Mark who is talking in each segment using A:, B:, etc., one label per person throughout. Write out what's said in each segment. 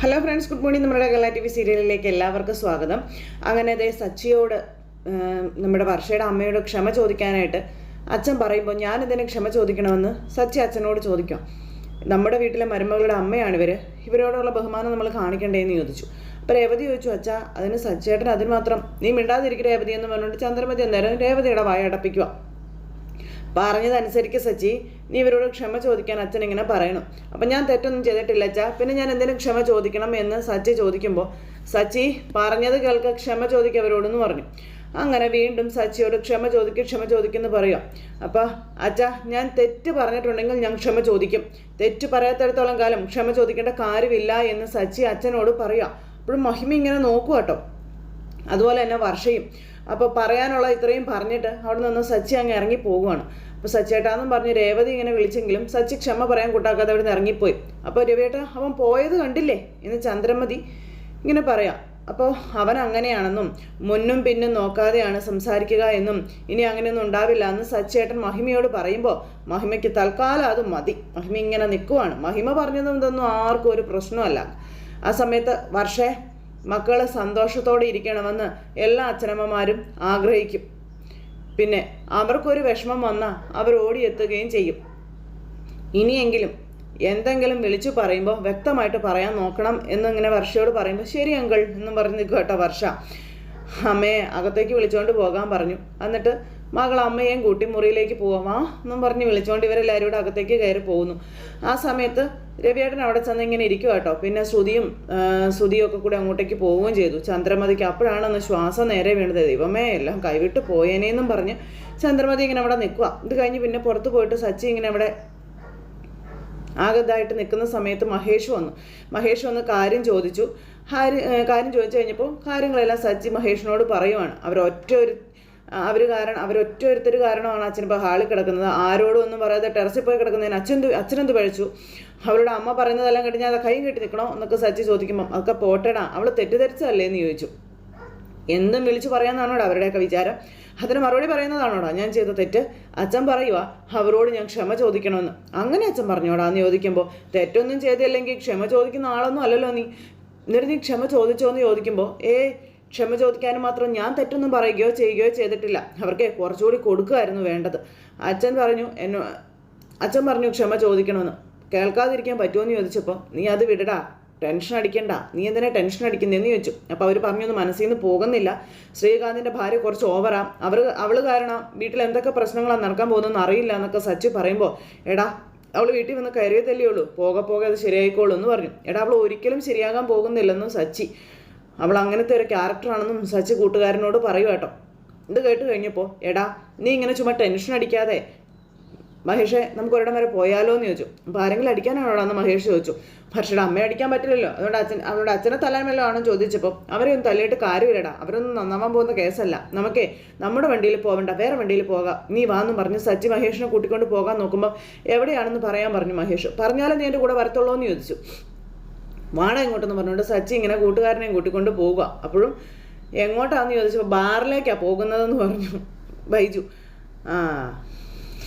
A: Hello friends good morning നമ്മുടെ കലാ T V സീരിയലിലേക്ക് എല്ലാവർക്കും സ്വാഗതം. അങ്ങനെ അതേ സച്ചിയോട് നമ്മുടെ വർഷയുടെ അമ്മയോട് ക്ഷമ ചോദിക്കാനായിട്ട് അച്ഛൻ പറയുമ്പോൾ ഇതിനെ ക്ഷമ ചോദിക്കണമെന്ന്? സച്ചി അച്ഛനോട് ചോദിക്കാം. നമ്മുടെ വീട്ടിലെ മരുമകളുടെ അമ്മയാണ് ഇവർ ഇവരോടുള്ള ബഹുമാനം നമ്മൾ കാണിക്കണ്ടേന്ന് ചോദിച്ചു. അപ്പോൾ രേവതി ചോദിച്ചു അച്ഛാ അതിന് സച്ചേട്ടൻ അതിന് മാത്രം നീ മിണ്ടാതിരിക്കും രേവതി എന്ന് പറഞ്ഞുകൊണ്ട് ചന്ദ്രമതി അന്നേരം രേവതിയുടെ വായ അടപ്പിക്കുക പറഞ്ഞതനുസരിക്ക് സച്ചി നീ ഇവരോട് ക്ഷമ ചോദിക്കാൻ അച്ഛൻ ഇങ്ങനെ പറയണം. അപ്പം ഞാൻ തെറ്റൊന്നും ചെയ്തിട്ടില്ല അച്ഛാ. പിന്നെ ഞാൻ എന്തെങ്കിലും ക്ഷമ ചോദിക്കണം എന്ന് സച്ചി ചോദിക്കുമ്പോൾ സച്ചി പറഞ്ഞത് കേൾക്ക ക്ഷമ ചോദിക്കുക അവരോടെന്ന് പറഞ്ഞു. അങ്ങനെ വീണ്ടും സച്ചിയോട് ക്ഷമ ചോദിക്കും ക്ഷമ ചോദിക്കുമെന്ന് പറയാം. അപ്പോൾ അച്ഛാ ഞാൻ തെറ്റ് പറഞ്ഞിട്ടുണ്ടെങ്കിൽ ഞാൻ ക്ഷമ ചോദിക്കും. തെറ്റ് പറയാത്തടത്തോളം കാലം ക്ഷമ ചോദിക്കേണ്ട കാര്യമില്ല എന്ന് സച്ചി അച്ഛനോട് പറയാം അപ്പോഴും മഹിമ ഇങ്ങനെ നോക്കുക കേട്ടോ. അതുപോലെ തന്നെ വർഷയും. അപ്പോൾ പറയാനുള്ള ഇത്രയും പറഞ്ഞിട്ട് അവിടെ നിന്ന് സച്ചി അങ്ങ് ഇറങ്ങി പോവുകയാണ് അപ്പോൾ സച്ചേട്ടാന്നും പറഞ്ഞ് രേവതി ഇങ്ങനെ വിളിച്ചെങ്കിലും സച്ചി ക്ഷമ പറയാൻ കൂട്ടാക്കാതെ അവിടെ നിന്ന് ഇറങ്ങിപ്പോയി. അപ്പോൾ രവിയേട്ട അവൻ പോയത് കണ്ടില്ലേ? എന്ന് ചന്ദ്രമതി ഇങ്ങനെ പറയാം. അപ്പോൾ അവൻ അങ്ങനെയാണെന്നും മുന്നും പിന്നും നോക്കാതെയാണ് സംസാരിക്കുക എന്നും ഇനി അങ്ങനെയൊന്നും ഉണ്ടാവില്ല എന്ന് സച്ചേട്ടൻ മഹിമയോട് പറയുമ്പോൾ മഹിമയ്ക്ക് തൽക്കാലം അത് മതി. മഹിമ ഇങ്ങനെ നിൽക്കുവാണ് മഹിമ പറഞ്ഞതും ഇതൊന്നും ആർക്കും ഒരു പ്രശ്നമല്ല. ആ സമയത്ത് വർഷേ മക്കൾ സന്തോഷത്തോടെ ഇരിക്കണമെന്ന് എല്ലാ അച്ഛനമ്മമാരും ആഗ്രഹിക്കും. പിന്നെ അവർക്കൊരു വിഷമം വന്നാൽ അവർ ഓടിയെത്തുകയും ചെയ്യും. ഇനിയെങ്കിലും എന്തെങ്കിലും വിളിച്ചു പറയുമ്പോൾ വ്യക്തമായിട്ട് പറയാൻ നോക്കണം എന്നിങ്ങനെ വർഷയോട് പറയുമ്പോൾ ശരി അങ്കിൾ എന്നും പറഞ്ഞ് നിൽക്കുക കേട്ടോ വർഷ. അമ്മയെ അകത്തേക്ക് വിളിച്ചുകൊണ്ട് പോകാൻ പറഞ്ഞു. എന്നിട്ട് മകൾ അമ്മയെയും കൂട്ടി മുറിയിലേക്ക് പോവാം. എന്നും പറഞ്ഞ് വിളിച്ചുകൊണ്ട് ഇവരെല്ലാവരും കൂടെ അകത്തേക്ക് കയറി പോകുന്നു. ആ സമയത്ത് രവിയേട്ടൻ അവിടെ ചെന്ന് ഇങ്ങനെ ഇരിക്കുക കേട്ടോ പിന്നെ ശ്രുതിയും ശ്രുതിയും ഒക്കെ കൂടി അങ്ങോട്ടേക്ക് പോവുകയും ചെയ്തു. ചന്ദ്രമതിക്ക് അപ്പോഴാണെന്ന് ശ്വാസം നേരെ വീണത്. ദൈവമേ എല്ലാം കൈവിട്ട് പോയേനേന്നും പറഞ്ഞ് ചന്ദ്രമതി ഇങ്ങനെ അവിടെ നിൽക്കുക ഇത് കഴിഞ്ഞ് പിന്നെ പുറത്ത് പോയിട്ട് സച്ചി ഇങ്ങനെ അവിടെ ആകതായിട്ട് നിൽക്കുന്ന സമയത്ത് മഹേഷ് വന്നു. മഹേഷ് വന്ന് കാര്യം ചോദിച്ചു. കാര്യം ചോദിച്ചു കഴിഞ്ഞപ്പോൾ കാര്യങ്ങളെല്ലാം സച്ചി മഹേഷിനോട് പറയുവാണ്. അവർ ഒറ്റ ഒരു അവർ കാരണം അവരൊറ്റ ഒരുത്തർ കാരണമാണ് അച്ഛനിപ്പോൾ ഹാളിൽ കിടക്കുന്നത്. ആരോടും ഒന്നും പറയാതെ ടെറസിൽ പോയി കിടക്കുന്നതിന് അച്ഛൻ അച്ഛനെന്ത് പഴിച്ചു? അവരുടെ അമ്മ പറയുന്നതെല്ലാം കേട്ട് ഞാൻ കൈ കെട്ടി നിൽക്കണോ എന്നൊക്കെ സച്ചി ചോദിക്കുമ്പോൾ അതൊക്കെ പോട്ടടാ അവൾ തെറ്റിദ്ധരിച്ചതല്ലേ? എന്ന് ചോദിച്ചു. എന്തും വിളിച്ചു പറയാമെന്നാണോടാ അവരുടെയൊക്കെ വിചാരം? അതിന് മറുപടി പറയുന്നതാണോടാ ഞാൻ ചെയ്ത തെറ്റ്? അച്ഛൻ പറയുക അവരോട് ഞാൻ ക്ഷമ ചോദിക്കണമെന്ന്. അങ്ങനെ അച്ഛൻ പറഞ്ഞോടാ എന്ന് ചോദിക്കുമ്പോൾ തെറ്റൊന്നും ചെയ്തില്ലെങ്കിൽ ക്ഷമ ചോദിക്കുന്ന ആളൊന്നും അല്ലല്ലോ നീ. എന്നിട്ട് നീ ക്ഷമ ചോദിച്ചോ എന്ന് ചോദിക്കുമ്പോൾ ഏ ക്ഷമ ചോദിക്കാനും മാത്രം ഞാൻ തെറ്റൊന്നും പറയുകയോ ചെയ്യുകയോ ചെയ്തിട്ടില്ല. അവർക്ക് കുറച്ചുകൂടി കൊടുക്കുമായിരുന്നു വേണ്ടത്. അച്ഛൻ പറഞ്ഞു എന്നോ അച്ഛൻ പറഞ്ഞു ക്ഷമ ചോദിക്കണമെന്ന്. കേൾക്കാതിരിക്കാൻ പറ്റുമോ എന്ന് ചോദിച്ചപ്പോൾ നീ അത് വിടടാ. ടെൻഷൻ അടിക്കണ്ട. നീ എന്തിനാ ടെൻഷൻ അടിക്കുന്നതെന്ന് ചോദിച്ചു. അപ്പോൾ അവർ പറഞ്ഞൊന്നും മനസ്സിൽ നിന്ന് പോകുന്നില്ല. ശ്രീകാന്തിന്റെ ഭാര്യ കുറച്ച് ഓവറാ. അവർ അവൾ കാരണം വീട്ടിൽ എന്തൊക്കെ പ്രശ്നങ്ങളാണ് നടക്കാൻ പോകുന്നതെന്ന് അറിയില്ല എന്നൊക്കെ സച്ചി പറയുമ്പോൾ എടാ അവൾ വീട്ടിൽ വന്ന് കയറിയതല്ലേ ഉള്ളൂ. പോകെ പോകെ അത് ശരിയായിക്കോളൂ എന്ന് പറഞ്ഞു. എടാ അവൾ ഒരിക്കലും ശരിയാകാൻ പോകുന്നില്ലെന്നും സച്ചി അവൾ അങ്ങനത്തെ ഒരു ക്യാരക്ടറാണെന്നും സച്ച് കൂട്ടുകാരനോട് പറയൂ കേട്ടോ. ഇത് കേട്ട് കഴിഞ്ഞപ്പോൾ എടാ നീ ഇങ്ങനെ ചുമ്മാ ടെൻഷൻ അടിക്കാതെ മഹേഷേ നമുക്ക് ഒരിടം വരെ പോയാലോ എന്ന് ചോദിച്ചു. അപ്പോൾ ആരെങ്കിലും അടിക്കാനാണോ മഹേഷ് ചോദിച്ചു. ഹർഷയുടെ അമ്മയെ അടിക്കാൻ പറ്റില്ലല്ലോ. അതുകൊണ്ട് അച്ഛൻ അവരുടെ അച്ഛനെ തല്ലാൻ ആണെന്ന് ചോദിച്ചപ്പോൾ അവരെ തലയിട്ട് തല്ലിയിട്ട് കാര്യമില്ലടാ അവരൊന്നും നന്നാവാൻ പോകുന്ന കേസല്ല. നമുക്കേ നമ്മുടെ വണ്ടിയിൽ പോകണ്ട വേറെ വണ്ടിയിൽ പോകാം. നീ വാന്നും പറഞ്ഞ് സച്ചി മഹേഷിനെ കൂട്ടിക്കൊണ്ട് പോകാൻ നോക്കുമ്പോൾ എവിടെയാണെന്ന് പറയാൻ പറഞ്ഞു മഹേഷ്. പറഞ്ഞാലും നീ എന്റെ കൂടെ വരത്തുള്ളൂ എന്ന് ചോദിച്ചു. വാട എങ്ങോട്ടെന്ന് പറഞ്ഞുകൊണ്ട് സച്ചി ഇങ്ങനെ കൂട്ടുകാരനെയും കൂട്ടിക്കൊണ്ട് പോവുക. അപ്പോഴും എങ്ങോട്ടാന്ന് ചോദിച്ചപ്പോൾ ബാറിലേക്കാണ് പോകുന്നതെന്ന് പറഞ്ഞു. ബൈജു. ആ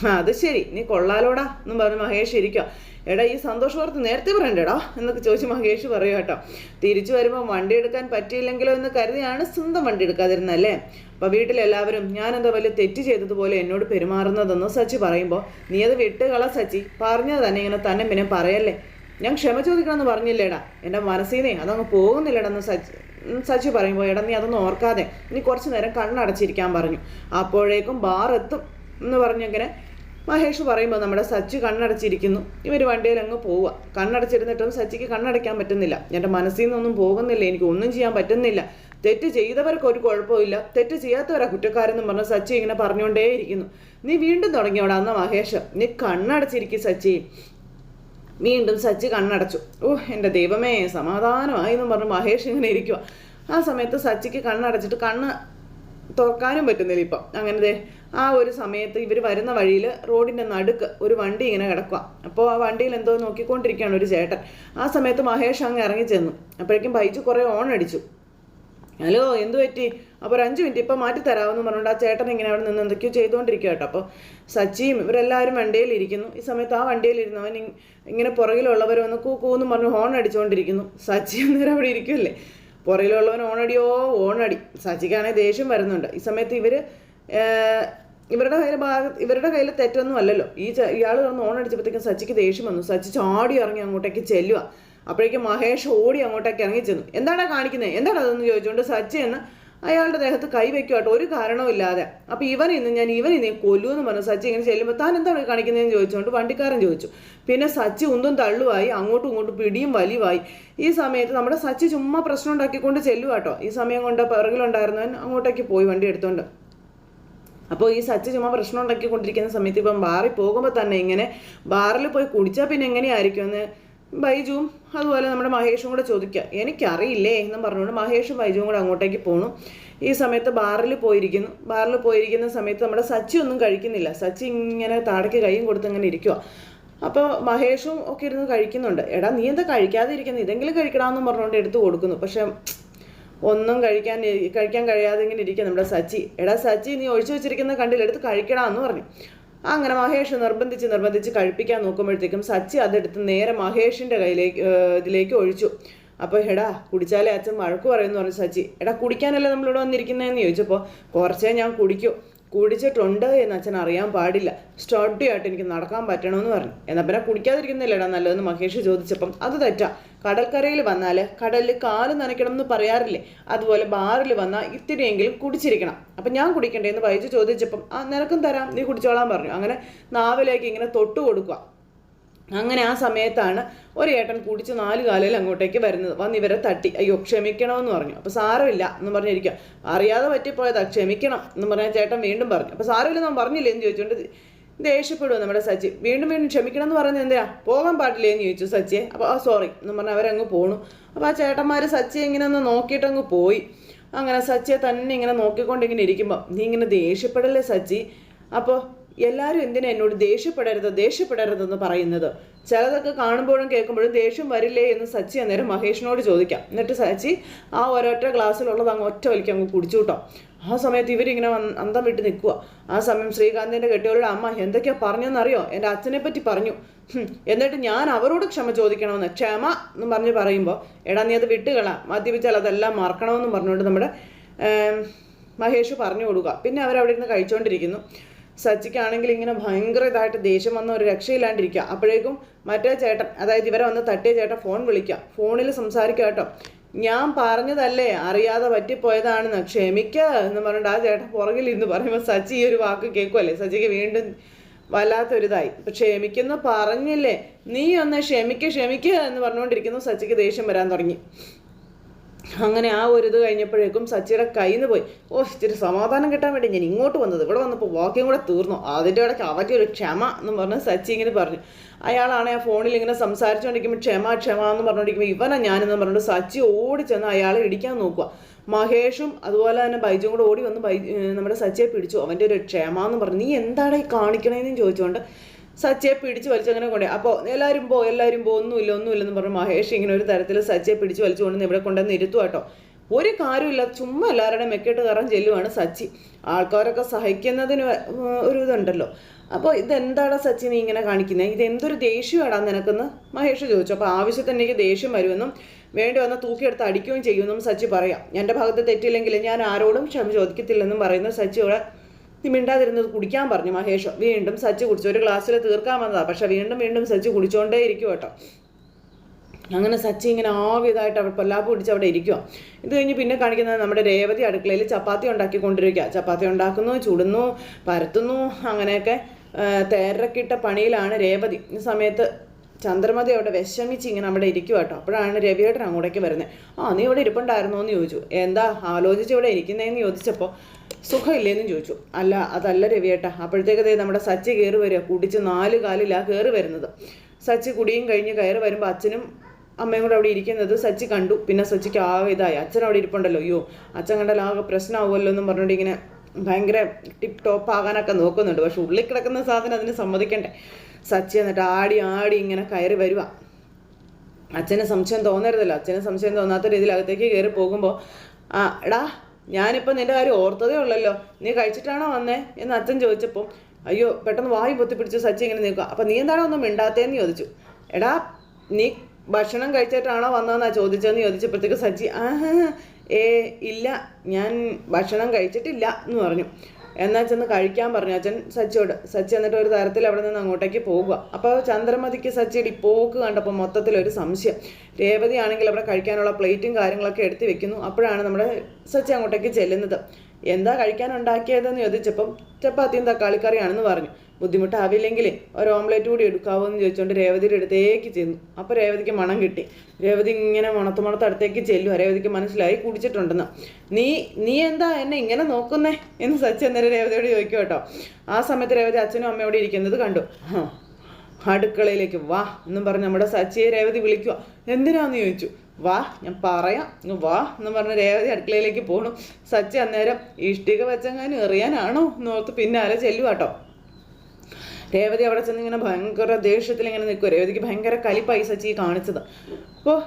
A: ആ, അത് ശരി. നീ കൊള്ളാലോടാ എന്നും പറഞ്ഞ് മഹേഷ് ഇരിക്കുക എടാ ഈ സന്തോഷ വാർത്ത നേരത്തെ പറയണ്ടേടാ എന്നൊക്കെ ചോദിച്ച് മഹേഷ് പറയുക കേട്ടോ. തിരിച്ചു വരുമ്പോൾ വണ്ടി എടുക്കാൻ പറ്റിയില്ലെങ്കിലോ എന്ന് കരുതിയാണ് സ്വന്തം വണ്ടി എടുക്കാതിരുന്നത് അല്ലേ? അപ്പോൾ വീട്ടിലെല്ലാവരും ഞാനെന്താ വലിയ തെറ്റ് ചെയ്തതുപോലെ എന്നോട് പെരുമാറുന്നതെന്ന് സച്ചി പറയുമ്പോൾ നീ അത് വിട്ടുകള സച്ചി. പറഞ്ഞത് തന്നെ ഇങ്ങനെ തന്നെ പിന്നെ പറയല്ലേ? ഞാൻ ക്ഷമ ചോദിക്കണമെന്ന് പറഞ്ഞില്ലേടാ. എന്റെ മനസ്സിനെ അതങ്ങ് പോകുന്നില്ലടാ എന്ന് സച്ചി ഉം പറയുമ്പോൾ എടാ നീ അതൊന്നും ഓർക്കാതെ നീ കുറച്ച് നേരം കണ്ണടച്ചിരിക്കാൻ പറഞ്ഞു. അപ്പോഴേക്കും ബാർ എത്തും എന്ന് പറഞ്ഞിങ്ങനെ മഹേഷ് പറയുമ്പോൾ നമ്മുടെ സച്ചു കണ്ണടച്ചിരിക്കുന്നു. ഇവർ വണ്ടിയിൽ അങ്ങ് പോവുക. കണ്ണടച്ചിരുന്നിട്ടും സച്ചിക്ക് കണ്ണടയ്ക്കാൻ പറ്റുന്നില്ല. എന്റെ മനസ്സിൽ നിന്നൊന്നും പോകുന്നില്ല. എനിക്ക് ഒന്നും ചെയ്യാൻ പറ്റുന്നില്ല. തെറ്റ് ചെയ്തവർക്ക് ഒരു കുഴപ്പമില്ല തെറ്റ് ചെയ്യാത്തവരാ കുറ്റക്കാരെന്നും പറഞ്ഞ് സച്ചി ഇങ്ങനെ പറഞ്ഞുകൊണ്ടേയിരിക്കുന്നു. നീ വീണ്ടും തുടങ്ങിയോടാ അന്ന് മഹേഷ്. നീ കണ്ണടച്ചിരിക്കും സച്ചി വീണ്ടും സച്ചി കണ്ണടച്ചു. ഓ എന്റെ ദൈവമേ സമാധാനമായി എന്നും പറഞ്ഞ് മഹേഷ് ഇങ്ങനെ ഇരിക്കുക ആ സമയത്ത് സച്ചിക്ക് കണ്ണടച്ചിട്ട് കണ്ണ് തുറക്കാനും പറ്റുന്നില്ല ഇപ്പം. അങ്ങനെ ആ ഒരു സമയത്ത് ഇവർ വരുന്ന വഴിയിൽ റോഡിന്റെ നടുക്ക് ഒരു വണ്ടി ഇങ്ങനെ കിടക്കുക അപ്പോൾ ആ വണ്ടിയിൽ എന്തോ നോക്കിക്കൊണ്ടിരിക്കുകയാണ് ഒരു ചേട്ടൻ. ആ സമയത്ത് മഹേഷ് അങ്ങ് ഇറങ്ങി ചെന്നു. അപ്പോഴേക്കും ബൈജു കുറേ ഓൺ അടിച്ചു. ഹലോ എന്ത് പറ്റി? അപ്പോൾ ഒരു അഞ്ച് മിനിറ്റ് ഇപ്പം മാറ്റി തരാമെന്ന് പറഞ്ഞുകൊണ്ട് ആ ചേട്ടൻ ഇങ്ങനെ അവിടെ നിന്ന് എന്തൊക്കെയോ ചെയ്തുകൊണ്ടിരിക്കുക കേട്ടോ. അപ്പോൾ സച്ചിയും ഇവരെല്ലാവരും വണ്ടിയിലിരിക്കുന്നു ഈ സമയത്ത് ആ വണ്ടിയിലിരുന്നവൻ ഇങ്ങനെ പുറകിലുള്ളവർ വന്ന് കൂ കൂന്ന് പറഞ്ഞ് ഹോൺ അടിച്ചുകൊണ്ടിരിക്കുന്നു. സച്ചി അന്നേരം അവിടെ ഇരിക്കുമല്ലേ പുറകിലുള്ളവൻ ഓണടിയോ ഓണടി. സച്ചിക്കാണെങ്കിൽ ദേഷ്യം വരുന്നുണ്ട്. ഈ സമയത്ത് ഇവർ ഇവരുടെ കയ്യിൽ ഭാഗ ഇവരുടെ കയ്യിൽ തെറ്റൊന്നും അല്ലല്ലോ. ഈ ഇയാൾ വന്ന് ഓണടിച്ചപ്പോഴത്തേക്കും സച്ചിക്ക് ദേഷ്യം വന്നു. സച്ചി ചാടി ഇറങ്ങി അങ്ങോട്ടേക്ക് ചെല്ലുക അപ്പോഴേക്കും മഹേഷ് ഓടി അങ്ങോട്ടേക്ക് ഇറങ്ങി ചെന്നു. എന്താണ് കാണിക്കുന്നത് എന്താണ് അതെന്ന് ചോദിച്ചുകൊണ്ട് സച്ചി എന്ന് അയാളുടെ ദേഹത്ത് കൈവയ്ക്കും കേട്ടോ. ഒരു കാരണവുമില്ലാതെ അപ്പോൾ ഇവൻ ഇന്ന് ഞാൻ ഇവൻ ഇന്ന് കൊല്ലുമെന്ന് പറഞ്ഞു. സച്ചി ഇങ്ങനെ ചെല്ലുമ്പോൾ താൻ എന്താണ് കാണിക്കുന്നതെന്ന് ചോദിച്ചുകൊണ്ട് വണ്ടിക്കാരൻ ചോദിച്ചു. പിന്നെ സച്ചി ഒന്നും തള്ളുവായി അങ്ങോട്ടും ഇങ്ങോട്ടും പിടിയും വലിവായി ഈ സമയത്ത് നമ്മുടെ സച്ചി ചുമ്മാ പ്രശ്നം ഉണ്ടാക്കിക്കൊണ്ട് ചെല്ലുക കേട്ടോ. ഈ സമയം കൊണ്ട് പിറകിലുണ്ടായിരുന്നവൻ അങ്ങോട്ടേക്ക് പോയി വണ്ടി എടുത്തുകൊണ്ട് അപ്പോൾ ഈ സച്ച് ചുമ്മാ പ്രശ്നം ഉണ്ടാക്കിക്കൊണ്ടിരിക്കുന്ന സമയത്ത് ഇപ്പം ബാറിൽ പോകുമ്പോൾ തന്നെ ഇങ്ങനെ ബാറിൽ പോയി കുടിച്ചാൽ പിന്നെ എങ്ങനെയായിരിക്കും എന്ന് ബൈജുവും അതുപോലെ നമ്മുടെ മഹേഷും കൂടെ ചോദിക്കുക എനിക്കറിയില്ലേ? എന്നും പറഞ്ഞുകൊണ്ട് മഹേഷും ബൈജുവും കൂടെ അങ്ങോട്ടേക്ക് പോണു. ഈ സമയത്ത് ബാറിൽ പോയിരിക്കുന്നു. ബാറിൽ പോയിരിക്കുന്ന സമയത്ത് നമ്മുടെ സച്ചി ഒന്നും കഴിക്കുന്നില്ല. സച്ചി ഇങ്ങനെ താടയ്ക്ക് കൈയും കൊടുത്ത് ഇങ്ങനെ ഇരിക്കുക അപ്പോൾ മഹേഷും ഒക്കെ ഇരുന്ന് കഴിക്കുന്നുണ്ട്. എടാ നീ എന്താ കഴിക്കാതെ ഇരിക്കുന്നത് ഇതെങ്കിലും കഴിക്കണമെന്നും പറഞ്ഞുകൊണ്ട് എടുത്തു കൊടുക്കുന്നു. പക്ഷേ ഒന്നും കഴിക്കാൻ കഴിക്കാൻ കഴിയാതെ ഇങ്ങനെ ഇരിക്കുക നമ്മുടെ സച്ചി. എടാ സച്ചി നീ ഒഴിച്ചു വെച്ചിരിക്കുന്ന കണ്ടില്ല? എടുത്ത് കഴിക്കണമെന്ന് പറഞ്ഞു. അങ്ങനെ മഹേഷ് നിർബന്ധിച്ച് നിർബന്ധിച്ച് കഴിപ്പിക്കാൻ നോക്കുമ്പോഴത്തേക്കും സച്ചി അതെടുത്ത് നേരെ മഹേഷിന്റെ കയ്യിലേക്ക് ഇതിലേക്ക് ഒഴിച്ചു. അപ്പോൾ എടാ കുടിച്ചാലേ അച്ഛൻ വഴക്ക് പറയുമെന്ന് പറഞ്ഞു സച്ചി. എടാ കുടിക്കാനല്ലേ നമ്മളിവിടെ വന്നിരിക്കുന്നതെന്ന് ചോദിച്ചപ്പോൾ കുറച്ചേ ഞാൻ കുടിക്കൂ. കുടിച്ചിട്ടുണ്ട് എന്ന് അച്ഛൻ അറിയാൻ പാടില്ല. സ്റ്റോട്ടിയായിട്ട് എനിക്ക് നടക്കാൻ പറ്റണമെന്ന് പറഞ്ഞു. എന്നാൽ പിന്നെ കുടിക്കാതിരിക്കുന്നില്ലടാ നല്ലതെന്ന് മഹേഷ് ചോദിച്ചപ്പം അത് തെറ്റാ. കടൽക്കരയിൽ വന്നാൽ കടലിൽ കാൽ നനയ്ക്കണം എന്ന് പറയാറില്ലേ? അതുപോലെ ബാറിൽ വന്നാൽ ഇത്തിരിയെങ്കിലും കുടിച്ചിരിക്കണം. അപ്പം ഞാൻ കുടിക്കണ്ടേ എന്ന് വൈകിച്ച് ചോദിച്ചപ്പം ആ നിനക്കും തരാം. നീ കുടിച്ചോളാൻ പറഞ്ഞു. അങ്ങനെ നാവിലേക്ക് ഇങ്ങനെ തൊട്ട് കൊടുക്കുക അങ്ങനെ ആ സമയത്താണ് ഒരു ഏട്ടൻ കുടിച്ച് നാല് കാലയിൽ അങ്ങോട്ടേക്ക് വരുന്നത്. വന്ന് ഇവരെ തട്ടി. അയ്യോ ക്ഷമിക്കണമെന്ന് പറഞ്ഞു. അപ്പോൾ സാരമില്ല എന്ന് പറഞ്ഞിരിക്കുക അറിയാതെ പറ്റിപ്പോയതാ ക്ഷമിക്കണം എന്ന് പറഞ്ഞ ചേട്ടൻ വീണ്ടും പറഞ്ഞു. അപ്പോൾ സാരമില്ല ഞാൻ പറഞ്ഞില്ലേ? എന്ന് ചോദിച്ചുകൊണ്ട് ദേഷ്യപ്പെടുക നമ്മുടെ സച്ചി. വീണ്ടും വീണ്ടും ക്ഷമിക്കണം എന്ന് പറഞ്ഞത് എന്തിനാ? പോകാൻ പാടില്ലേ? എന്ന് ചോദിച്ചു സച്ചിയെ. അപ്പോൾ ആ സോറി എന്ന് പറഞ്ഞാൽ അവരങ്ങ് പോണു. അപ്പോൾ ആ ചേട്ടന്മാർ സച്ചിയെ ഇങ്ങനെ ഒന്ന് നോക്കിയിട്ടങ്ങ് പോയി. അങ്ങനെ സച്ചിയെ തന്നെ ഇങ്ങനെ നോക്കിക്കൊണ്ട് ഇങ്ങനെ ഇരിക്കുമ്പോൾ നീ ഇങ്ങനെ ദേഷ്യപ്പെടല്ലേ സച്ചി? അപ്പോൾ എല്ലാവരും എന്തിനാ എന്നോട് ദേഷ്യപ്പെടരുത് ദേഷ്യപ്പെടരുതെന്ന് പറയുന്നത്? ചിലതൊക്കെ കാണുമ്പോഴും കേൾക്കുമ്പോഴും ദേഷ്യം വരില്ലേ എന്ന് സച്ചി അന്നേരം മഹേഷിനോട് ചോദിക്കാം. എന്നിട്ട് സച്ചി ആ ഒരൊറ്റ ഗ്ലാസ്സിലുള്ളത് അങ്ങ് ഒറ്റ വലിക്ക് അങ്ങ് കുടിച്ചു കേട്ടോ. ആ സമയത്ത് ഇവരിങ്ങനെ അന്തം വിട്ട് നിൽക്കുക ആ സമയം ശ്രീകാന്തിന്റെ കെട്ടിയവരുടെ അമ്മ എന്തൊക്കെയാ പറഞ്ഞെന്നറിയോ? എന്റെ അച്ഛനെ പറ്റി പറഞ്ഞു എന്നിട്ട് ഞാൻ അവരോട് ക്ഷമ ചോദിക്കണമെന്ന് ക്ഷമ എന്ന് പറഞ്ഞ് പറയുമ്പോൾ എടാ നീ അത് വിട്ടുകള. മദ്യപിച്ചാൽ അതെല്ലാം മറക്കണമെന്ന് പറഞ്ഞുകൊണ്ട് നമ്മുടെ മഹേഷ് പറഞ്ഞു കൊടുക്കുക. പിന്നെ അവരവിടെ ഇരുന്ന് കഴിച്ചുകൊണ്ടിരിക്കുന്നു സച്ചിക്കാണെങ്കിൽ ഇങ്ങനെ ഭയങ്കര ഇതായിട്ട് ദേഷ്യം വന്ന ഒരു രക്ഷയില്ലാണ്ടിരിക്കുക. അപ്പോഴേക്കും മറ്റേ ചേട്ടൻ അതായത് ഇവരെ വന്ന് തട്ടിയ ചേട്ടൻ ഫോൺ വിളിക്കാം ഫോണിൽ സംസാരിക്കുക കേട്ടോ. ഞാൻ പറഞ്ഞതല്ലേ അറിയാതെ പറ്റിപ്പോയതാണെന്ന്. ക്ഷമിക്കുക എന്ന് പറഞ്ഞിട്ട് ആ ചേട്ടൻ പുറകിൽ ഇരുന്ന് പറയുമ്പോൾ സച്ചി ഈ ഒരു വാക്ക് കേൾക്കുമല്ലേ സച്ചിക്ക് വീണ്ടും വല്ലാത്തൊരിതായി. ഇപ്പം ക്ഷമിക്കുന്നു പറഞ്ഞില്ലേ? നീ ഒന്ന് ക്ഷമിക്കുക ക്ഷമിക്കുക എന്ന് പറഞ്ഞുകൊണ്ടിരിക്കുന്നു സച്ചിക്ക് ദേഷ്യം വരാൻ തുടങ്ങി. അങ്ങനെ ആ ഒരു ഇത് കഴിഞ്ഞപ്പോഴേക്കും സച്ചിയുടെ കയ്യിൽ നിന്ന് പോയി. ഓ ഇച്ചിരി സമാധാനം കിട്ടാൻ വേണ്ടി ഞാൻ ഇങ്ങോട്ട് വന്നത്. ഇവിടെ വന്നപ്പോൾ വാക്കിയും കൂടെ തീർന്നു. അതിന്റെ ഇടയ്ക്ക് അവന്റെ ഒരു ക്ഷമ എന്ന് പറഞ്ഞ് സച്ചി ഇങ്ങനെ പറഞ്ഞു. അയാളാണ് ആ ഫോണിൽ ഇങ്ങനെ സംസാരിച്ചുകൊണ്ടിരിക്കുമ്പോൾ ക്ഷമ ക്ഷമ എന്ന് പറഞ്ഞുകൊണ്ടിരിക്കുമ്പോൾ ഇവനാ ഞാനെന്ന് പറഞ്ഞിട്ട് സച്ചി ഓടി ചെന്ന് അയാളെ ഇടിക്കാൻ നോക്കുക മഹേഷും അതുപോലെ തന്നെ ബൈജും കൂടെ ഓടി വന്ന് ബൈ നമ്മുടെ സച്ചിയെ പിടിച്ചു. അവന്റെ ഒരു ക്ഷമ എന്ന് പറഞ്ഞു നീ എന്താണ് ഈ കാണിക്കണേന്ന് ചോദിച്ചുകൊണ്ട് സച്ചിയെ പിടിച്ച് വലിച്ചങ്ങനെ കൊണ്ടേ അപ്പോൾ എല്ലാവരും പോ എല്ലാവരും പോ ഒന്നുമില്ല ഒന്നുമില്ലെന്ന് പറഞ്ഞ് മഹേഷ് ഇങ്ങനെ ഒരു തരത്തിൽ സച്ചയെ പിടിച്ച് വലിച്ചു കൊണ്ടുവന്ന് ഇവിടെ കൊണ്ടുവന്ന് ഇരുത്തുക കേട്ടോ. ഒരു കാര്യമില്ല ചുമ്മാ എല്ലാവരുടെയും മെക്കെട്ട് കയറാൻ ചെല്ലുവാണ് സച്ചി. ആൾക്കാരൊക്കെ സഹിക്കുന്നതിന് ഒരു ഇതുണ്ടല്ലോ. അപ്പോൾ ഇതെന്താടാ സച്ചി നീ ഇങ്ങനെ കാണിക്കുന്നത് ഇതെന്തൊരു ദേഷ്യമാടാ നിനക്കെന്ന് മഹേഷ് ചോദിച്ചു. അപ്പോൾ ആവശ്യത്തിന് എനിക്ക് ദേഷ്യം വരുമെന്നും വേണ്ടി വന്ന തൂക്കിയെടുത്ത് അടിക്കുകയും ചെയ്യുമെന്നും സച്ചി പറയാം. എന്റെ ഭാഗത്ത് തെറ്റില്ലെങ്കിൽ ഞാൻ ആരോടും ക്ഷമ ചോദിക്കത്തില്ലെന്നും പറയുന്ന ഇവിടെ നീ മിണ്ടാതിരുന്നത് കുടിക്കാൻ പറഞ്ഞു മഹേഷ്. വീണ്ടും സച്ച് കുടിച്ചു. ഒരു ഗ്ലാസ്സിൽ തീർക്കാൻ വന്നതാണ് പക്ഷെ വീണ്ടും വീണ്ടും സച്ച് കുടിച്ചുകൊണ്ടേ ഇരിക്കും കേട്ടോ. അങ്ങനെ സച്ചി ഇങ്ങനെ ആവിയതായിട്ട് അവിടെ പൊല്ലാപ്പ് പിടിച്ച് അവിടെ ഇരിക്കുക ഇത് കഴിഞ്ഞ് പിന്നെ കാണിക്കുന്നത് നമ്മുടെ രേവതി അടുക്കളയിൽ ചപ്പാത്തി ഉണ്ടാക്കി ഉണ്ടാക്കിക്കൊണ്ടിരിക്കുക ചപ്പാത്തി ഉണ്ടാക്കുന്നു ചുടുന്നു പരത്തുന്നു അങ്ങനെയൊക്കെ തേരക്കിട്ട പണിയിലാണ് രേവതി. ഈ സമയത്ത് ചന്ദ്രമതി അവിടെ വിഷമിച്ച് ഇങ്ങനെ അവിടെ ഇരിക്കുക കേട്ടോ. അപ്പോഴാണ് രവിയേട്ടൻ അങ്ങോട്ടേക്ക് വരുന്നത്. ആ നീ ഇവിടെ ഇരിപ്പുണ്ടായിരുന്നോ എന്ന് ചോദിച്ചു. എന്താ? ആലോചിച്ച് ഇവിടെ ഇരിക്കുന്നതെന്ന് ചോദിച്ചപ്പോൾ സുഖമില്ലേന്ന് ചോദിച്ചു. അല്ല അതല്ല രവിയേട്ടാ. ദേ നമ്മുടെ സച്ചി കയറി വരിക. കുടിച്ച് നാല് കാലിലാണ് കയറി വരുന്നത്. സച്ചി കുടിയും കഴിഞ്ഞ് കയറി വരുമ്പോൾ അച്ഛനും അമ്മയും കൂടെ അവിടെ ഇരിക്കുന്നത് സച്ചി കണ്ടു. പിന്നെ സച്ചിക്ക് ആകെ ഇതായി. അച്ഛൻ അവിടെ ഇരിപ്പുണ്ടല്ലോ. അയ്യോ അച്ഛൻ കണ്ടാൽ ആകെ പ്രശ്നമാവുമല്ലോ എന്നും പറഞ്ഞുകൊണ്ട് ഇങ്ങനെ ഭയങ്കര ടിപ് ടോപ്പ് ആകാനൊക്കെ നോക്കുന്നുണ്ട്. പക്ഷെ ഉള്ളിൽ കിടക്കുന്ന സാധനം അതിന് സമ്മതിക്കണ്ടേ? സച്ചി എന്നിട്ട് ആടി ആടി ഇങ്ങനെ കയറി വരുക അച്ഛന് സംശയം തോന്നരുതല്ലോ. അച്ഛന് സംശയം തോന്നാത്ത രീതിയിൽ അകത്തേക്ക് കയറി പോകുമ്പോൾ ആ എടാ ഞാനിപ്പോൾ നിന്റെ കാര്യം ഓർത്തതേ ഉള്ളല്ലോ. നീ കഴിച്ചിട്ടാണോ വന്നേ? എന്ന് അച്ഛൻ ചോദിച്ചപ്പോൾ അയ്യോ പെട്ടെന്ന് വായി പൊത്തിപ്പിടിച്ച് സച്ചി ഇങ്ങനെ നിൽക്കുക അപ്പം നീ എന്താണോ ഒന്നും മിണ്ടാത്തേന്ന് ചോദിച്ചു. എടാ നീ ഭക്ഷണം കഴിച്ചിട്ടാണോ വന്നതെന്നാ ചോദിച്ചതെന്ന് ചോദിച്ചപ്പോഴത്തേക്ക് സച്ചി ആ ഏ ഇല്ല ഞാൻ ഭക്ഷണം കഴിച്ചിട്ടില്ല എന്ന് പറഞ്ഞു. എന്നാൽ ചെന്ന് കഴിക്കാൻ പറഞ്ഞു. അച്ഛൻ സച്ചിയോട് സച്ചി എന്നിട്ട് ഒരു തരത്തിൽ അവിടെ നിന്ന് അങ്ങോട്ടേക്ക് പോകുക അപ്പോൾ ചന്ദ്രമതിക്ക് സച്ചിയുടെ പോക്ക് കണ്ടപ്പോൾ മൊത്തത്തിൽ ഒരു സംശയം. രേവതി ആണെങ്കിൽ അവിടെ കഴിക്കാനുള്ള പ്ലേറ്റും കാര്യങ്ങളൊക്കെ എടുത്ത് വെക്കുന്നു. അപ്പോഴാണ് നമ്മുടെ സച്ചി അങ്ങോട്ടേക്ക് ചെല്ലുന്നത്. എന്താ കഴിക്കാൻ ഉണ്ടാക്കിയതെന്ന് ചോദിച്ചപ്പം ചപ്പാത്തിയും തക്കാളിക്കറിയാണെന്ന് പറഞ്ഞു. ബുദ്ധിമുട്ടാവില്ലെങ്കിൽ ഒരു ഓംലെറ്റ് കൂടി എടുക്കാവോ എന്ന് ചോദിച്ചുകൊണ്ട് രേവതിയുടെ അടുത്തേക്ക് ചെന്നു. അപ്പോൾ രേവതിക്ക് മണം കിട്ടി. രേവതി ഇങ്ങനെ മണത്ത് മണത്ത് അടുത്തേക്ക് ചെല്ലുക രേവതിക്ക് മനസ്സിലായി കുടിച്ചിട്ടുണ്ടെന്ന്. നീ നീ എന്താ എന്നെ ഇങ്ങനെ നോക്കുന്നേ? എന്ന് സച്ചി അന്നേരം രേവതിയോട് ചോദിക്കും കേട്ടോ. ആ സമയത്ത് രേവതി അച്ഛനും അമ്മയോട് ഇരിക്കുന്നത് കണ്ടു. അടുക്കളയിലേക്ക് വാ എന്നും പറഞ്ഞ് നമ്മുടെ സച്ചിയെ രേവതി വിളിക്കുക എന്തിനാന്ന് ചോദിച്ചു? വാ ഞാൻ പറയാം. വാ എന്ന് പറഞ്ഞ് രേവതി അടുക്കളയിലേക്ക് പോണു. സച്ചി അന്നേരം ഇഷ്ടിക വെച്ചെങ്ങാനും എറിയാനാണോ എന്നോർത്ത് പിന്നാലെ ചെല്ലുവാട്ടോ രേവതി അവിടെ ചെന്ന് ഇങ്ങനെ ഭയങ്കര ദേഷ്യത്തിൽ ഇങ്ങനെ നിൽക്കുക രേവതിക്ക് ഭയങ്കര കലിപ്പായി സച്ചി കാണിച്ചത്. അപ്പോൾ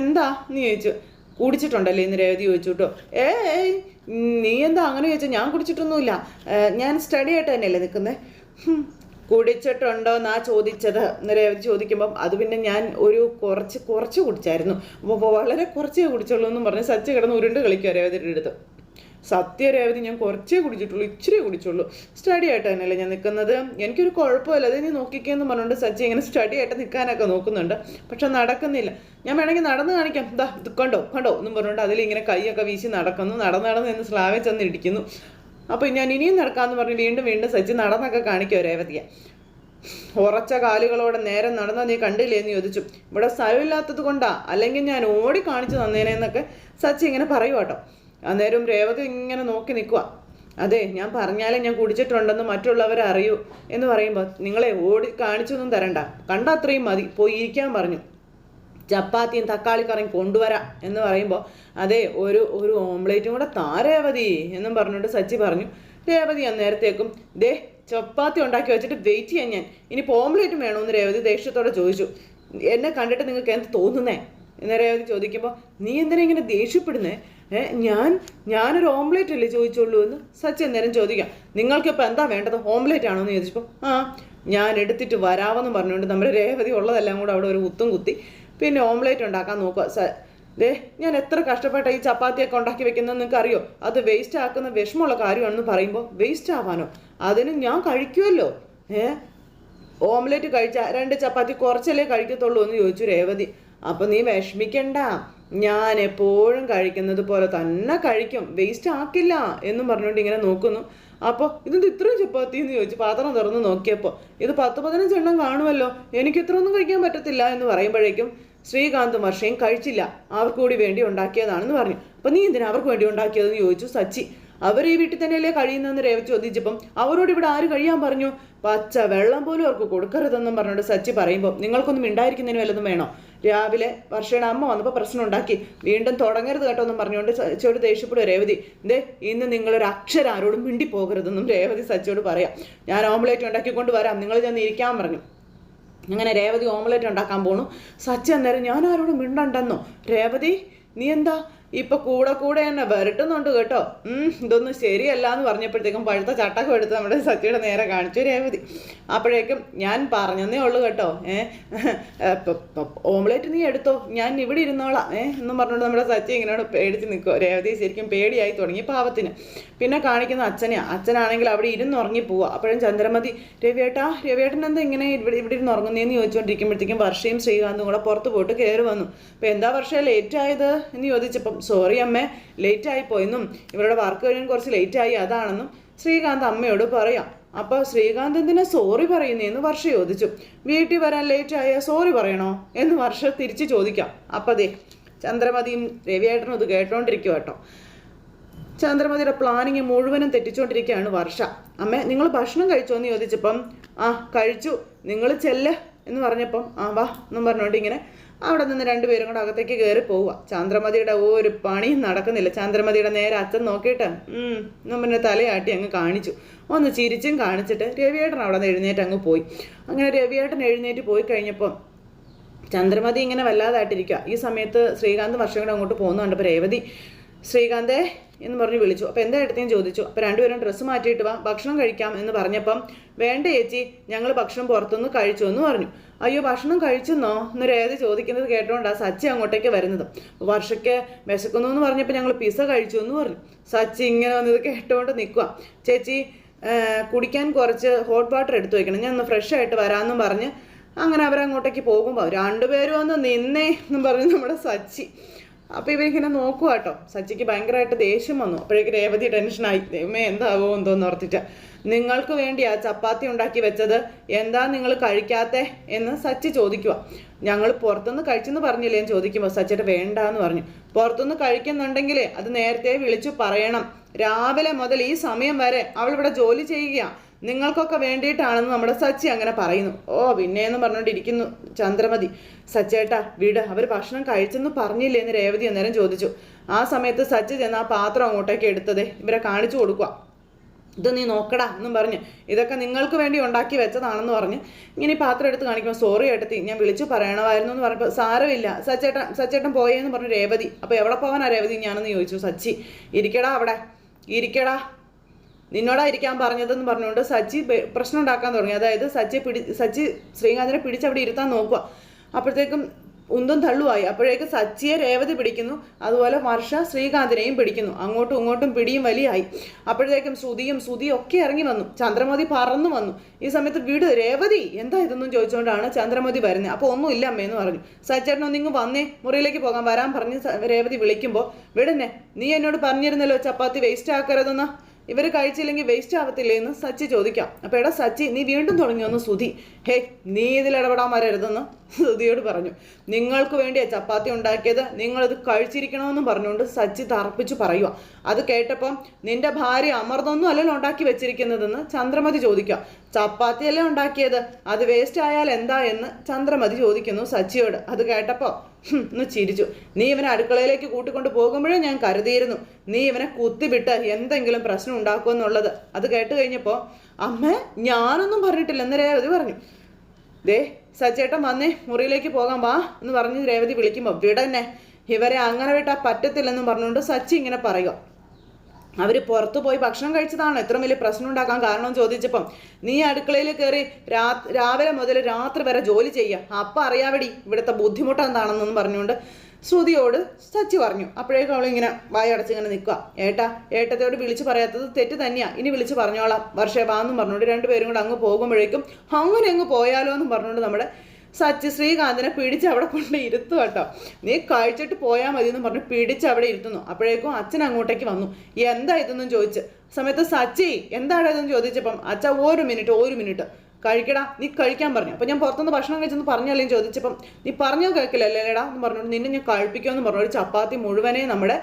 A: എന്താ എന്ന് ചോദിച്ചു. കുടിച്ചിട്ടുണ്ടല്ലേ ഇന്ന് രേവതി ചോദിച്ചു കേട്ടോ. ഏ നീ എന്താ അങ്ങനെ ചോദിച്ചാൽ ഞാൻ കുടിച്ചിട്ടൊന്നുമില്ല. ഞാൻ സ്റ്റഡി ആയിട്ട് തന്നെയല്ലേ നിൽക്കുന്നത് കുടിച്ചിട്ടുണ്ടോ എന്നാ ചോദിച്ചത്. എന്ന് രേവതി ചോദിക്കുമ്പം അത് പിന്നെ ഞാൻ ഒരു കുറച്ച് കുറച്ച് കുടിച്ചായിരുന്നു. അപ്പോൾ വളരെ കുറച്ചേ കുടിച്ചുള്ളൂ എന്ന് പറഞ്ഞ് സച്ച് കിടന്ന് ഉരുണ്ട് കളിക്കുക രേവതിയുടെ അടുത്ത്. സത്യ രേവതി ഞാൻ കുറച്ചേ കുടിച്ചിട്ടുള്ളൂ ഇച്ചിരി കുടിച്ചുള്ളൂ. സ്റ്റഡി ആയിട്ട് തന്നെയല്ലേ ഞാൻ നിൽക്കുന്നത്. എനിക്കൊരു കുഴപ്പമില്ല അത് നീ നോക്കിക്കേന്ന് പറഞ്ഞുകൊണ്ട് സച്ചി ഇങ്ങനെ സ്റ്റഡി ആയിട്ട് നിൽക്കാനൊക്കെ നോക്കുന്നുണ്ട്. പക്ഷെ നടക്കുന്നില്ല. ഞാൻ വേണമെങ്കിൽ നടന്ന് കാണിക്കാം. ദാ ഇത് കണ്ടോ കണ്ടോ എന്നും പറഞ്ഞുകൊണ്ട് അതിലിങ്ങനെ കൈയൊക്കെ വീശി നടക്കുന്നു നടന്ന് നടന്ന് എന്ന് സ്ലാവേ ചെന്ന് ഇടിക്കുന്നു അപ്പോൾ ഞാൻ ഇനിയും നടക്കാമെന്ന് പറഞ്ഞ് വീണ്ടും വീണ്ടും സച്ചി നടന്നൊക്കെ കാണിക്കുമോ രേവതിയെ. ഉറച്ച കാലുകളോടെ നേരെ നടന്ന നീ കണ്ടില്ലേ എന്ന് ചോദിച്ചു. ഇവിടെ സ്ഥലമില്ലാത്തത് കൊണ്ടാ അല്ലെങ്കിൽ ഞാൻ ഓടി കാണിച്ചു തന്നേനെന്നൊക്കെ സച്ചി ഇങ്ങനെ പറയുവാട്ടോ അന്നേരം രേവതി ഇങ്ങനെ നോക്കി നിൽക്കുക അതെ ഞാൻ പറഞ്ഞാലേ ഞാൻ കുടിച്ചിട്ടുണ്ടെന്ന് മറ്റുള്ളവർ അറിയൂ എന്ന് പറയുമ്പോൾ നിങ്ങളെ ഓടി കാണിച്ചൊന്നും തരണ്ട. കണ്ട അത്രയും മതി. പോയി ഇരിക്കാൻ പറഞ്ഞു. ചപ്പാത്തിയും തക്കാളിക്കറിയും കൊണ്ടുവരാം എന്ന് പറയുമ്പോൾ അതെ ഒരു ഒരു ഓംലേറ്റും കൂടെ താ രേവതി എന്നും പറഞ്ഞുകൊണ്ട് സച്ചി പറഞ്ഞു. രേവതി അന്നേരത്തേക്കും ദേ ചപ്പാത്തി ഉണ്ടാക്കി വെച്ചിട്ട് വെയിറ്റ് ചെയ്യാൻ ഞാൻ. ഇനി ഓംലേറ്റും വേണമെന്ന് രേവതി ദേഷ്യത്തോടെ ചോദിച്ചു. എന്നെ കണ്ടിട്ട് നിങ്ങൾക്ക് എന്ത് തോന്നുന്നേ? എന്ന് രേവതി ചോദിക്കുമ്പോൾ നീ എന്തിനാ ഇങ്ങനെ ദേഷ്യപ്പെടുന്നേ? ഞാൻ ഞാനൊരു ഓംലേറ്റ് അല്ലേ ചോദിച്ചുള്ളൂ എന്ന് സച്ചിൻ നേരം ചോദിക്കാം. നിങ്ങൾക്ക് നിങ്ങൾക്കിപ്പോൾ എന്താ വേണ്ടത്? ഓംലേറ്റ് ആണോ എന്ന് ചോദിച്ചപ്പോൾ ആ ഞാൻ എടുത്തിട്ട് വരാമെന്ന് പറഞ്ഞുകൊണ്ട് നമ്മുടെ രേവതി ഉള്ളതെല്ലാം കൂടെ അവിടെ ഒരു കുത്തും കുത്തി. പിന്നെ ഓംലേറ്റ് ഉണ്ടാക്കാൻ നോക്കുക. സ ദേ ഞാൻ എത്ര കഷ്ടപ്പെട്ട ഈ ചപ്പാത്തിയൊക്കെ ഉണ്ടാക്കി വെക്കുന്നത് നിങ്ങൾക്ക് അറിയോ അത് വേസ്റ്റ് ആക്കുന്ന വിഷമമുള്ള കാര്യമാണെന്ന് പറയുമ്പോൾ വേസ്റ്റ് ആവാനോ? അതിന് ഞാൻ കഴിക്കുമല്ലോ ഏ ഓംലെറ്റ് കഴിച്ച രണ്ട് ചപ്പാത്തി കുറച്ചല്ലേ കഴിക്കത്തുള്ളൂ എന്ന് ചോദിച്ചു രേവതി. അപ്പം നീ വിഷമിക്കണ്ട. ഞാൻ എപ്പോഴും കഴിക്കുന്നത് പോലെ തന്നെ കഴിക്കും. വേസ്റ്റ് ആക്കില്ല എന്നും പറഞ്ഞുകൊണ്ട് ഇങ്ങനെ നോക്കുന്നു. അപ്പോൾ ഇതെന്ത് ഇത്രയും ചപ്പാത്തി എന്ന് ചോദിച്ചു പാത്രം തുറന്ന് നോക്കിയപ്പോൾ ഇത് പത്ത് പതിനഞ്ച് എണ്ണം കാണുമല്ലോ എനിക്ക് ഇത്ര ഒന്നും കഴിക്കാൻ പറ്റത്തില്ല എന്ന് പറയുമ്പോഴേക്കും ശ്രീകാന്ത് വർഷയും കഴിച്ചില്ല. അവർക്ക് കൂടി വേണ്ടി ഉണ്ടാക്കിയതാണെന്ന് പറഞ്ഞു. അപ്പം നീ എന്തിനാ അവർക്ക് വേണ്ടി ഉണ്ടാക്കിയതെന്ന് ചോദിച്ചു സച്ചി. അവർ ഈ വീട്ടിൽ തന്നെയല്ലേ കഴിയുന്നതെന്ന് രേവ ചോദിച്ചപ്പം അവരോട് ഇവിടെ ആര് കഴിയാൻ പറഞ്ഞു? പച്ച വെള്ളം പോലും അവർക്ക് കൊടുക്കരുതെന്നും പറഞ്ഞുകൊണ്ട് സച്ചി പറയുമ്പോൾ നിങ്ങൾക്കൊന്നും ഉണ്ടായിരിക്കുന്നതിന് വല്ലതും വേണോ? രാവിലെ വർഷയുടെ അമ്മ വന്നപ്പോൾ പ്രശ്നം ഉണ്ടാക്കി വീണ്ടും തുടങ്ങരുത് കേട്ടോ എന്നും പറഞ്ഞുകൊണ്ട് സച്ചിയോട് ദേഷ്യപ്പെടും രേവതി. ദേ ഇന്ന് നിങ്ങളൊരു അക്ഷരം ആരോടും മിണ്ടി പോകരുതെന്നും രേവതി സച്ചിയോട് പറയാം. ഞാൻ ഓംലേറ്റ് ഉണ്ടാക്കിക്കൊണ്ട് വരാം. നിങ്ങൾ ചെന്ന് ഇരിക്കാൻ പറഞ്ഞു. അങ്ങനെ രേവതി ഓംലേറ്റ് ഉണ്ടാക്കാൻ പോണു. സച്ചി അന്നേരം ഞാൻ ആരോടും മിണ്ടണ്ടെന്നോ? രേവതി നീ എന്താ ഇപ്പൊ കൂടെ കൂടെ എന്നെ വരട്ടുന്നുണ്ട് കേട്ടോ. ഇതൊന്നും ശരിയല്ല എന്ന് പറഞ്ഞപ്പോഴത്തേക്കും പഴുത്ത ചട്ടക്കം എടുത്ത് നമ്മുടെ സച്ചിയുടെ നേരെ കാണിച്ചു രേവതി. അപ്പോഴേക്കും ഞാൻ പറഞ്ഞതേ ഉള്ളൂ കേട്ടോ. ഏഹ് ഓംലെറ്റ് നീ എടുത്തോ? ഞാൻ ഇവിടെ ഇരുന്നോളാം. ഏഹ് എന്നും പറഞ്ഞുകൊണ്ട് നമ്മുടെ സച്ചി ഇങ്ങനെ പേടിച്ച് നിൽക്കുമോ രേവതി ശരിക്കും പേടിയായി തുടങ്ങി പാവത്തിന്. പിന്നെ കാണിക്കുന്ന അച്ഛനെയാണ് അച്ഛനാണെങ്കിൽ അവിടെ ഇരുന്ന് ഉറങ്ങി പോവുക അപ്പോഴും ചന്ദ്രമതി രവിയേട്ടാ രവിയേട്ടൻ എന്താ ഇങ്ങനെ ഇവിടെ ഇവിടെ ഇരുന്ന് ഉറങ്ങുന്നതെന്ന് ചോദിച്ചുകൊണ്ടിരിക്കുമ്പോഴത്തേക്കും വർഷയും ശ്രീകാന്തും കൂടെ പുറത്ത് പോയിട്ട് കയറി വന്നു. അപ്പോൾ എന്താ വർഷ ലേറ്റ് ആയത് എന്ന് ചോദിച്ചപ്പം സോറി അമ്മേ ലേറ്റ് ആയിപ്പോയെന്നും ഇവരുടെ വർക്ക് കഴിയാൻ കുറച്ച് ലേറ്റ് ആയി അതാണെന്നും ശ്രീകാന്ത് അമ്മയോട് പറയാം. അപ്പോൾ ശ്രീകാന്ത് എന്തിനാ സോറി പറയുന്നതെന്ന് വർഷ ചോദിച്ചു. വീട്ടിൽ വരാൻ ലേറ്റ് ആയാൽ സോറി പറയണോ എന്ന് വർഷ തിരിച്ച് ചോദിക്കാം. അപ്പോൾ ദേ ചന്ദ്രമതിയും രവിയേട്ടനും ഇത് കേട്ടോണ്ടിരിക്കും കേട്ടോ ചന്ദ്രമതിയുടെ പ്ലാനിങ് മുഴുവനും തെറ്റിച്ചുകൊണ്ടിരിക്കുകയാണ് വർഷ. അമ്മേ നിങ്ങൾ ഭക്ഷണം കഴിച്ചോ എന്ന് ചോദിച്ചപ്പം ആ കഴിച്ചു. നിങ്ങൾ ചെല്ല്. എന്ന് പറഞ്ഞപ്പം ആ വാ എന്നും പറഞ്ഞുകൊണ്ട് ഇങ്ങനെ അവിടെ നിന്ന് രണ്ടുപേരും കൂടെ അകത്തേക്ക് കയറി പോവുക. ചന്ദ്രമതിയുടെ ഒരു പണിയും നടക്കുന്നില്ല. ചന്ദ്രമതിയുടെ നേരെ അച്ഛൻ നോക്കിയിട്ട് പിന്നെ തലയാട്ടി അങ്ങ് കാണിച്ചു. ഒന്ന് ചിരിച്ചും കാണിച്ചിട്ട് രവിയേട്ടൻ അവിടെ നിന്ന് എഴുന്നേറ്റ് അങ്ങ് പോയി. അങ്ങനെ രവിയേട്ടൻ എഴുന്നേറ്റ് പോയി കഴിഞ്ഞപ്പം ചന്ദ്രമതി ഇങ്ങനെ വല്ലാതായിട്ടിരിക്കുക ഈ സമയത്ത് ശ്രീകാന്ത് വർഷം കൂടെ അങ്ങോട്ട് പോകുന്നുണ്ട് അപ്പോൾ രേവതി ശ്രീകാന്തേ എന്ന് പറഞ്ഞ് വിളിച്ചു. അപ്പോൾ എന്താ എടുത്തേന്ന് ചോദിച്ചു. അപ്പോൾ രണ്ടുപേരും ഡ്രസ്സ് മാറ്റിയിട്ട് വാ ഭക്ഷണം കഴിക്കാം എന്ന് പറഞ്ഞപ്പം വേണ്ട ചേച്ചി ഞങ്ങൾ ഭക്ഷണം പുറത്തുനിന്ന് കഴിച്ചു എന്ന് പറഞ്ഞു. അയ്യോ ഭക്ഷണം കഴിച്ചെന്നോ? എന്ന് ഏത് ചോദിക്കുന്നത് കേട്ടോണ്ടാ സച്ചി അങ്ങോട്ടേക്ക് വരുന്നത്. വർഷയ്ക്ക് വിശക്കുന്നു എന്ന് പറഞ്ഞപ്പോൾ ഞങ്ങൾ പിസ കഴിച്ചു എന്ന് പറഞ്ഞു. സച്ചി ഇങ്ങനെ വന്നത് കേട്ടോണ്ട് നിൽക്കുക ചേച്ചി കുടിക്കാൻ കുറച്ച് ഹോട്ട് വാട്ടർ എടുത്തു വയ്ക്കണം ഞാൻ ഒന്ന് ഫ്രഷ് ആയിട്ട് വരാമെന്നും പറഞ്ഞ് അങ്ങനെ അവരങ്ങോട്ടേക്ക് പോകുമ്പോൾ രണ്ടുപേരും ഒന്ന് നിന്നേ എന്നും പറഞ്ഞു നമ്മുടെ സച്ചി. അപ്പോൾ ഇവരിങ്ങനെ നോക്കുക കേട്ടോ സച്ചിക്ക് ഭയങ്കരമായിട്ട് ദേഷ്യം വന്നു. അപ്പോഴേക്ക് രേവതി ടെൻഷനായി ദൈവമേ എന്താവോ എന്തോന്ന് ഓർത്തിട്ട്. നിങ്ങൾക്ക് വേണ്ടി ആ ചപ്പാത്തി ഉണ്ടാക്കി വെച്ചത്. എന്താ നിങ്ങൾ കഴിക്കാത്തെ? എന്ന് സച്ചി ചോദിക്കുക ഞങ്ങൾ പുറത്തുനിന്ന് കഴിച്ചെന്ന് പറഞ്ഞില്ലേ എന്ന് ചോദിക്കുമ്പോൾ സച്ചിട്ട് വേണ്ട എന്ന് പറഞ്ഞു. പുറത്തുനിന്ന് കഴിക്കുന്നുണ്ടെങ്കിൽ അത് നേരത്തെ വിളിച്ചു പറയണം. രാവിലെ മുതൽ ഈ സമയം വരെ അവൾ ഇവിടെ ജോലി ചെയ്യുക നിങ്ങൾക്കൊക്കെ വേണ്ടിയിട്ടാണെന്ന് നമ്മുടെ സച്ചി അങ്ങനെ പറയുന്നു. ഓ പിന്നെയെന്ന് പറഞ്ഞുകൊണ്ടിരിക്കുന്നു ചന്ദ്രമതി. സച്ചേട്ടാ വീട്. അവർ ഭക്ഷണം കഴിച്ചെന്ന് പറഞ്ഞില്ലേ എന്ന് രേവതി അന്നേരം ചോദിച്ചു. ആ സമയത്ത് സച്ചി ചെന്ന് ആ പാത്രം അങ്ങോട്ടേക്ക് എടുത്തതേ ഇവരെ കാണിച്ചു കൊടുക്കുക ഇത് നീ നോക്കടാ എന്നും പറഞ്ഞ്. ഇതൊക്കെ നിങ്ങൾക്ക് വേണ്ടി ഉണ്ടാക്കി വെച്ചതാണെന്ന് പറഞ്ഞ് ഇങ്ങനെ പാത്രം എടുത്ത് കാണിക്കുമ്പോൾ സോറി ഏട്ടത്തി ഞാൻ വിളിച്ചു പറയണമായിരുന്നു എന്ന് പറഞ്ഞപ്പോൾ സാരമില്ല. സച്ചേട്ടൻ സച്ചേട്ടൻ പോയേന്ന് പറഞ്ഞു രേവതി. അപ്പോൾ എവിടെ പോകാനാ രേവതി ഞാനെന്ന് ചോദിച്ചു സച്ചി. ഇരിക്കടാ അവിടെ. ഇരിക്കടാ. നിന്നോടാ ഇരിക്കാൻ പറഞ്ഞതെന്ന് പറഞ്ഞുകൊണ്ട് സജി പ്രശ്നം ഉണ്ടാക്കാൻ തുടങ്ങി. അതായത് സച്ചി പിടി സച്ചി ശ്രീകാന്തിനെ പിടിച്ച് അവിടെ ഇരുത്താൻ നോക്കുക. അപ്പോഴത്തേക്കും ഉന്തും തള്ളുമായി. അപ്പോഴേക്ക് സച്ചിയെ രേവതി പിടിക്കുന്നു. അതുപോലെ വർഷ ശ്രീകാന്തിനെയും പിടിക്കുന്നു. അങ്ങോട്ടും ഇങ്ങോട്ടും പിടിയും വലിയായി. അപ്പോഴത്തേക്കും ശ്രുതിയും ശ്രുതിയും ഒക്കെ ഇറങ്ങി വന്നു. ചന്ദ്രമതി പറന്നു വന്നു. ഈ സമയത്ത് വീട് രേവതി? എന്താ ഇതെന്നും ചോദിച്ചുകൊണ്ടാണ് ചന്ദ്രമതി വരുന്നത്. അപ്പോൾ ഒന്നും ഇല്ല അമ്മയെന്ന് പറഞ്ഞു. സച്ചേട്ടൻ ഒന്നിങ്ങ് വന്നേ. മുറിയിലേക്ക് പോകാം വരാൻ പറഞ്ഞ് രേവതി വിളിക്കുമ്പോൾ വിടന്നെ. നീ എന്നോട് പറഞ്ഞിരുന്നല്ലോ ചപ്പാത്തി വേസ്റ്റ് ആക്കരുതെന്ന്? ഇവർ കഴിച്ചില്ലെങ്കിൽ വേസ്റ്റ് ആവത്തില്ലേ എന്ന് സച്ചി ചോദിക്കാം. അപ്പോൾ എടാ സച്ചി നീ വീണ്ടും തുടങ്ങിയൊന്ന് സുധി? ഹേ നീ ഇതിൽ ഇടപെടാൻ വരരുതെന്ന്. സുധിയോട് പറഞ്ഞു നിങ്ങൾക്ക് വേണ്ടിയാ ചപ്പാത്തി ഉണ്ടാക്കിയത്. നിങ്ങളത് കഴിച്ചിരിക്കണമെന്നും പറഞ്ഞുകൊണ്ട് സച്ചി തറപ്പിച്ച് പറയുക അത് കേട്ടപ്പം നിന്റെ ഭാര്യ അമൃതമൊന്നും അല്ലല്ലോ ഉണ്ടാക്കി വെച്ചിരിക്കുന്നതെന്ന് ചന്ദ്രമതി ചോദിക്കുക. ചപ്പാത്തിയല്ലേ ഉണ്ടാക്കിയത്? അത് വേസ്റ്റ് ആയാൽ എന്താ എന്ന് ചന്ദ്രമതി ചോദിക്കുന്നു സച്ചിയോട്. അത് കേട്ടപ്പോൾ ഒന്ന് ചിരിച്ചു. നീ ഇവനെ അടുക്കളയിലേക്ക് കൂട്ടിക്കൊണ്ട് പോകുമ്പോഴേ ഞാൻ കരുതിയിരുന്നു. നീ ഇവനെ കുത്തിവിട്ട് എന്തെങ്കിലും പ്രശ്നം ഉണ്ടാക്കുമെന്നുള്ളത് അത് കേട്ട് കഴിഞ്ഞപ്പോൾ അമ്മ ഞാനൊന്നും പറഞ്ഞിട്ടില്ല. എന്ന് രേവതി പറഞ്ഞു. ദേ സച്ചേട്ടൻ വന്നേ മുറിയിലേക്ക് പോകാൻ വാ എന്ന് പറഞ്ഞ് രേവതി വിളിക്കുമ്പോൾ വിടന്നെ ഇവരെ അങ്ങനെ വിട്ടാൽ പറ്റത്തില്ലെന്നും പറഞ്ഞുകൊണ്ട് സച്ചി ഇങ്ങനെ പറയുക അവർ പുറത്തു പോയി ഭക്ഷണം കഴിച്ചതാണ്? എത്ര വലിയ പ്രശ്നം ഉണ്ടാക്കാൻ കാരണം ചോദിച്ചപ്പം നീ അടുക്കളയിൽ കയറി രാവിലെ മുതൽ രാത്രി വരെ ജോലി ചെയ്യുക അപ്പം അറിയാവടി ഇവിടുത്തെ ബുദ്ധിമുട്ട് എന്താണെന്നൊന്നും പറഞ്ഞുകൊണ്ട് ശ്രുതിയോട് സച്ചി പറഞ്ഞു. അപ്പോഴേക്കും അവളിങ്ങനെ വായടച്ച് ഇങ്ങനെ നിൽക്കുക ഏട്ടാ ഏട്ടത്തോട് വിളിച്ചു പറയാത്തത് തെറ്റ് തന്നെയാ. ഇനി വിളിച്ചു പറഞ്ഞോളാം. വർഷേ വാന്നും പറഞ്ഞുകൊണ്ട് രണ്ടുപേരും കൂടെ അങ്ങ് പോകുമ്പോഴേക്കും അങ്ങനെ അങ്ങ് പോയാലോ എന്നും പറഞ്ഞുകൊണ്ട് നമ്മുടെ സച്ചി ശ്രീകാന്തിനെ പിടിച്ച് അവിടെ കൊണ്ട് ഇരുത്തു കേട്ടോ. നീ കഴിച്ചിട്ട് പോയാൽ മതി എന്ന് പറഞ്ഞ് പിടിച്ച് അവിടെ ഇരുത്തുന്നു. അപ്പോഴേക്കും അച്ഛൻ അങ്ങോട്ടേക്ക് വന്നു. എന്താ ഇതെന്നും ചോദിച്ച്? സമയത്ത് സച്ചി എന്താണ് ഇതെന്ന് ചോദിച്ചപ്പം? അച്ഛ ഒരു മിനിറ്റ് ഒരു മിനിറ്റ്. കഴിക്കടാ നീ കഴിക്കാൻ പറഞ്ഞു. അപ്പം ഞാൻ പുറത്തുനിന്ന് ഭക്ഷണം കഴിച്ചെന്ന് പറഞ്ഞല്ലേ ചോദിച്ചപ്പം നീ പറഞ്ഞോ കേൾക്കില്ലല്ലേടാ എന്ന് പറഞ്ഞുകൊണ്ട് നിന്നെ ഞാൻ കഴിപ്പിക്കുമെന്ന് പറഞ്ഞു. ഒരു ചപ്പാത്തി മുഴുവനെ നമ്മുടെ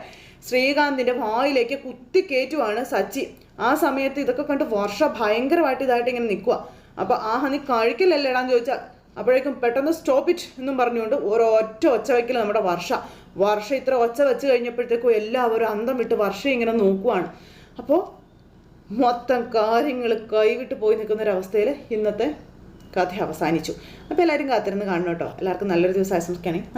A: ശ്രീകാന്തിന്റെ വായിലേക്ക് കുത്തി കയറ്റുവാണ് സച്ചി. ആ സമയത്ത് ഇതൊക്കെ കണ്ട് വർഷ ഭയങ്കരമായിട്ട് ഇതായിട്ട് ഇങ്ങനെ നിൽക്കുക അപ്പോൾ ആഹ നീ കഴിക്കില്ലല്ലേടാന്ന് ചോദിച്ചാൽ അപ്പോഴേക്കും പെട്ടെന്ന് സ്റ്റോപ്പ് ഇറ്റ് എന്നും പറഞ്ഞുകൊണ്ട് ഒരൊറ്റ ഒച്ച വയ്ക്കൽ നമ്മുടെ വർഷ. വർഷ ഇത്ര ഒച്ച വെച്ച് കഴിഞ്ഞപ്പോഴത്തേക്കും എല്ലാവരും അന്തം വിട്ട് വർഷം ഇങ്ങനെ നോക്കുവാണ്. അപ്പോൾ മൊത്തം കാര്യങ്ങൾ കൈവിട്ട് പോയി നിൽക്കുന്ന ഒരു അവസ്ഥയിൽ ഇന്നത്തെ കഥ അവസാനിച്ചു. അപ്പോൾ എല്ലാവരും കാത്തിരുന്ന് കാണണം കേട്ടോ. എല്ലാവർക്കും നല്ലൊരു ദിവസം ആശംസിക്കുകയാണെങ്കിൽ